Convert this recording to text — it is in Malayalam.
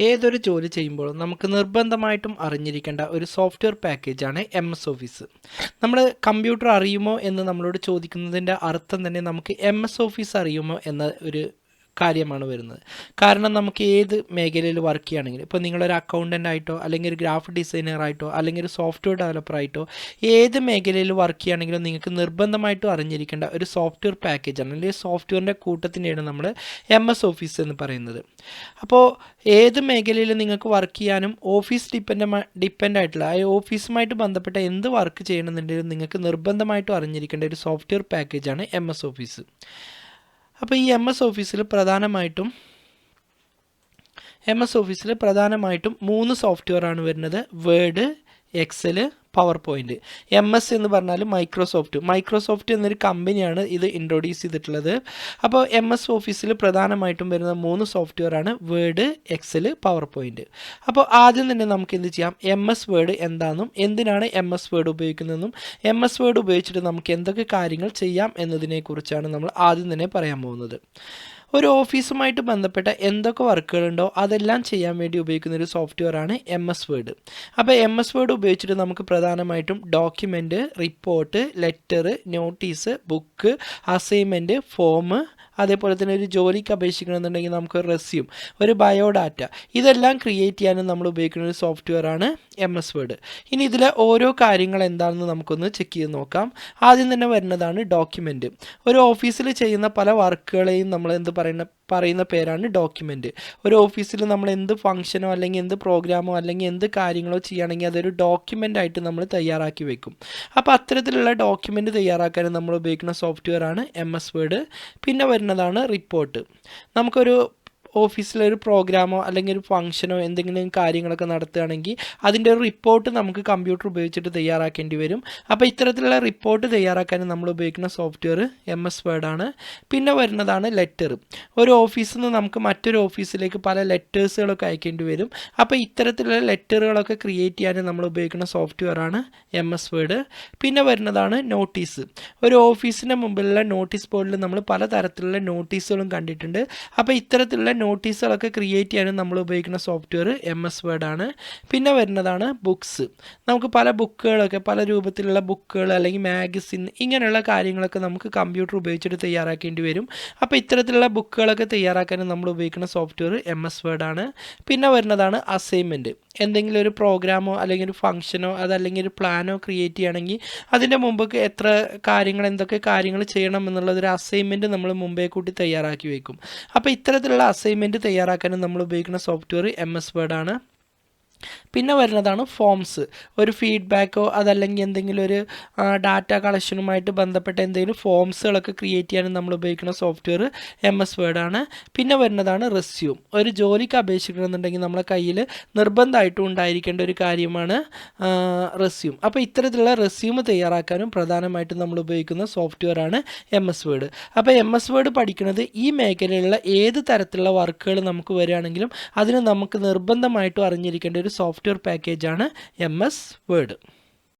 ഏതൊരു ജോലി ചെയ്യുമ്പോഴും നമുക്ക് നിർബന്ധമായിട്ടും അറിഞ്ഞിരിക്കേണ്ട ഒരു സോഫ്റ്റ്വെയർ പാക്കേജാണ് എം എസ് ഓഫീസ്. നമ്മൾ കമ്പ്യൂട്ടർ അറിയുമോ എന്ന് നമ്മളോട് ചോദിക്കുന്നതിന്റെ അർത്ഥം തന്നെ നമുക്ക് എം എസ് ഓഫീസ് അറിയുമോ എന്ന ഒരു കാര്യമാണ് വരുന്നത്. കാരണം നമുക്ക് ഏത് മേഖലയിൽ വർക്ക് ചെയ്യുകയാണെങ്കിലും ഇപ്പോൾ നിങ്ങളൊരു അക്കൗണ്ടന്റ് ആയിട്ടോ അല്ലെങ്കിൽ ഒരു ഗ്രാഫിക് ഡിസൈനർ ആയിട്ടോ അല്ലെങ്കിൽ ഒരു സോഫ്റ്റ്വെയർ ഡെവലപ്പർ ആയിട്ടോ ഏത് മേഖലയിൽ വർക്ക് ചെയ്യുകയാണെങ്കിലും നിങ്ങൾക്ക് നിർബന്ധമായിട്ടും അറിഞ്ഞിരിക്കേണ്ട ഒരു സോഫ്റ്റ്വെയർ പാക്കേജാണ് അല്ലെങ്കിൽ സോഫ്റ്റ്വെയറിന്റെ കൂട്ടത്തിനെയാണ് നമ്മൾ എം എസ് ഓഫീസ് എന്ന് പറയുന്നത്. അപ്പോൾ ഏത് മേഖലയിൽ നിങ്ങൾക്ക് വർക്ക് ചെയ്യാനും ഓഫീസ് ഡിപ്പെൻഡ് ഡിപ്പെൻഡ് ആയിട്ടുള്ള ആ ഓഫീസുമായിട്ട് ബന്ധപ്പെട്ട എന്ത് വർക്ക് ചെയ്യണമെന്നുണ്ടെങ്കിലും നിങ്ങൾക്ക് നിർബന്ധമായിട്ടും അറിഞ്ഞിരിക്കേണ്ട ഒരു സോഫ്റ്റ്വെയർ പാക്കേജാണ് എം എസ് ഓഫീസ് അപ്പോൾ ഈ എം എസ് ഓഫീസിൽ പ്രധാനമായിട്ടും എം എസ് ഓഫീസിൽ പ്രധാനമായിട്ടും മൂന്ന് സോഫ്റ്റ്വെയർ ആണ് വരുന്നത്. Word Excel power point M S എന്ന് പറഞ്ഞാൽ മൈക്രോസോഫ്റ്റ് മൈക്രോസോഫ്റ്റ് എന്നൊരു കമ്പനിയാണ് ഇത് ഇൻട്രൊഡ്യൂസ് ചെയ്തിട്ടുള്ളത്. അപ്പോൾ എം എസ് ഓഫീസിൽ പ്രധാനമായിട്ടും വരുന്ന മൂന്ന് സോഫ്റ്റ്വെയർ ആണ് വേർഡ് എക്സൽ പവർ പോയിന്റ് അപ്പോൾ ആദ്യം തന്നെ നമുക്ക് എന്ത് ചെയ്യാം? എം എസ് വേർഡ് എന്താണെന്നും എന്തിനാണ് എം എസ് വേർഡ് ഉപയോഗിക്കുന്നതെന്നും എം എസ് വേർഡ് ഉപയോഗിച്ചിട്ട് നമുക്ക് എന്തൊക്കെ കാര്യങ്ങൾ ചെയ്യാം എന്നതിനെക്കുറിച്ചാണ് നമ്മൾ ആദ്യം തന്നെ പറയാൻ പോകുന്നത്. ഒരു ഓഫീസുമായിട്ട് ബന്ധപ്പെട്ട എന്തൊക്കെ വർക്കുകളുണ്ടോ അതെല്ലാം ചെയ്യാൻ വേണ്ടി ഉപയോഗിക്കുന്ന ഒരു സോഫ്റ്റ്വെയർ ആണ് എം എസ് വേർഡ് അപ്പോൾ എം എസ് വേർഡ് ഉപയോഗിച്ചിട്ട് നമുക്ക് പ്രധാനമായിട്ടും document report letter notice book assignment form അതേപോലെ തന്നെ ഒരു ജോലിക്ക് അപേക്ഷിക്കണമെന്നുണ്ടെങ്കിൽ നമുക്ക് റെസ്യൂം ഒരു ബയോഡാറ്റ ഇതെല്ലാം ക്രിയേറ്റ് ചെയ്യാനും നമ്മൾ ഉപയോഗിക്കുന്ന ഒരു സോഫ്റ്റ്വെയർ ആണ് എം എസ് വേർഡ്. ഇനി ഇതിലെ ഓരോ കാര്യങ്ങൾ എന്താണെന്ന് നമുക്കൊന്ന് ചെക്ക് ചെയ്ത് നോക്കാം. ആദ്യം തന്നെ വരുന്നതാണ് ഡോക്യുമെന്റ് ഒരു ഓഫീസിൽ ചെയ്യുന്ന പല വർക്കുകളെയും നമ്മൾ എന്ത് പറയുന്ന പറയുന്ന പേരാണ് ഡോക്യുമെന്റ് ഒരു ഓഫീസിൽ നമ്മൾ എന്ത് ഫംഗ്ഷനോ അല്ലെങ്കിൽ എന്ത് പ്രോഗ്രാമോ അല്ലെങ്കിൽ എന്ത് കാര്യങ്ങളോ ചെയ്യുകയാണെങ്കിൽ അതൊരു ഡോക്യുമെന്റ് ആയിട്ട് നമ്മൾ തയ്യാറാക്കി വെക്കും. അപ്പോൾ അത്തരത്തിലുള്ള ഡോക്യുമെന്റ് തയ്യാറാക്കാൻ നമ്മൾ ഉപയോഗിക്കുന്ന സോഫ്റ്റ്വെയർ ആണ് എം എസ് വേർഡ്. പിന്നെ വരുന്നതാണ് റിപ്പോർട്ട്. നമുക്കൊരു ഓഫീസിലൊരു പ്രോഗ്രാമോ അല്ലെങ്കിൽ ഒരു ഫംഗ്ഷനോ എന്തെങ്കിലും കാര്യങ്ങളൊക്കെ നടത്തുകയാണെങ്കിൽ അതിന്റെ ഒരു റിപ്പോർട്ട് നമുക്ക് കമ്പ്യൂട്ടർ ഉപയോഗിച്ചിട്ട് തയ്യാറാക്കേണ്ടി വരും. അപ്പോൾ ഇത്തരത്തിലുള്ള റിപ്പോർട്ട് തയ്യാറാക്കാൻ നമ്മൾ ഉപയോഗിക്കുന്ന സോഫ്റ്റ്വെയർ എം എസ് വേർഡാണ് പിന്നെ വരുന്നതാണ് ലെറ്റർ. ഒരു ഓഫീസിൽ നിന്ന് നമുക്ക് മറ്റൊരു ഓഫീസിലേക്ക് പല ലെറ്റേഴ്സുകളൊക്കെ അയക്കേണ്ടി വരും. അപ്പോൾ ഇത്തരത്തിലുള്ള ലെറ്ററുകളൊക്കെ ക്രിയേറ്റ് ചെയ്യാൻ നമ്മൾ ഉപയോഗിക്കുന്ന സോഫ്റ്റ്വെയർ ആണ് എം എസ് വേർഡ്. പിന്നെ വരുന്നതാണ് നോട്ടീസ്. ഒരു ഓഫീസിന്റെ മുമ്പിലുള്ള നോട്ടീസ് ബോർഡിൽ നമ്മൾ പല തരത്തിലുള്ള നോട്ടീസുകളും കണ്ടിട്ടുണ്ട്. അപ്പോൾ ഇത്തരത്തിലുള്ള നോട്ടീസുകളൊക്കെ ക്രിയേറ്റ് ചെയ്യാനും നമ്മൾ ഉപയോഗിക്കുന്ന സോഫ്റ്റ്വെയർ എം എസ് ആണ്. പിന്നെ വരുന്നതാണ് ബുക്സ് നമുക്ക് പല ബുക്കുകളൊക്കെ പല രൂപത്തിലുള്ള ബുക്കുകൾ അല്ലെങ്കിൽ മാഗസിൻ ഇങ്ങനെയുള്ള കാര്യങ്ങളൊക്കെ നമുക്ക് കമ്പ്യൂട്ടർ ഉപയോഗിച്ചിട്ട് തയ്യാറാക്കേണ്ടി വരും. അപ്പോൾ ഇത്തരത്തിലുള്ള ബുക്കുകളൊക്കെ തയ്യാറാക്കാനും നമ്മൾ ഉപയോഗിക്കുന്ന സോഫ്റ്റ്വെയർ എം എസ് ആണ്. പിന്നെ വരുന്നതാണ് അസൈൻമെന്റ് എന്തെങ്കിലും ഒരു പ്രോഗ്രാമോ അല്ലെങ്കിൽ ഒരു ഫംഗ്ഷനോ അതല്ലെങ്കിൽ ഒരു പ്ലാനോ ക്രിയേറ്റ് ചെയ്യണമെങ്കിൽ അതിന്റെ മുമ്പൊക്കെ എത്ര കാര്യങ്ങൾ എന്തൊക്കെ കാര്യങ്ങൾ ചെയ്യണം എന്നുള്ളതൊരു അസൈൻമെന്റ് നമ്മൾ മുമ്പേ കൂട്ടി തയ്യാറാക്കി വയ്ക്കും അപ്പോൾ ഇത്തരത്തിലുള്ള അസൈൻമെന്റ് തയ്യാറാക്കാനും നമ്മൾ ഉപയോഗിക്കുന്ന സോഫ്റ്റ്വെയർ എം എസ് വേർഡാണ് പിന്നെ വരുന്നതാണ് ഫോംസ് ഒരു ഫീഡ്ബാക്കോ അതല്ലെങ്കിൽ എന്തെങ്കിലും ഒരു ഡാറ്റ കളക്ഷനുമായിട്ട് ബന്ധപ്പെട്ട എന്തെങ്കിലും ഫോംസുകളൊക്കെ ക്രിയേറ്റ് ചെയ്യാനും നമ്മൾ ഉപയോഗിക്കുന്ന സോഫ്റ്റ്വെയർ എം എസ് വേർഡാണ് പിന്നെ വരുന്നതാണ് റെസ്യൂം ഒരു ജോലിക്ക് അപേക്ഷിക്കണമെന്നുണ്ടെങ്കിൽ നമ്മളെ കയ്യിൽ നിർബന്ധമായിട്ടും ഉണ്ടായിരിക്കേണ്ട ഒരു കാര്യമാണ് റെസ്യൂം അപ്പോൾ ഇത്തരത്തിലുള്ള റെസ്യൂം തയ്യാറാക്കാനും പ്രധാനമായിട്ടും നമ്മൾ ഉപയോഗിക്കുന്ന സോഫ്റ്റ്വെയർ ആണ് എം എസ് വേർഡ് അപ്പോൾ എം എസ് വേർഡ് പഠിക്കുന്നത് ഈ മേഖലയിലുള്ള ഏത് തരത്തിലുള്ള വർക്കുകൾ നമുക്ക് വരികയാണെങ്കിലും അതിന് നമുക്ക് നിർബന്ധമായിട്ടും അറിഞ്ഞിരിക്കേണ്ട ഒരു സോഫ്റ്റ്വെയർ പാക്കേജാണ് എം എസ് വേർഡ്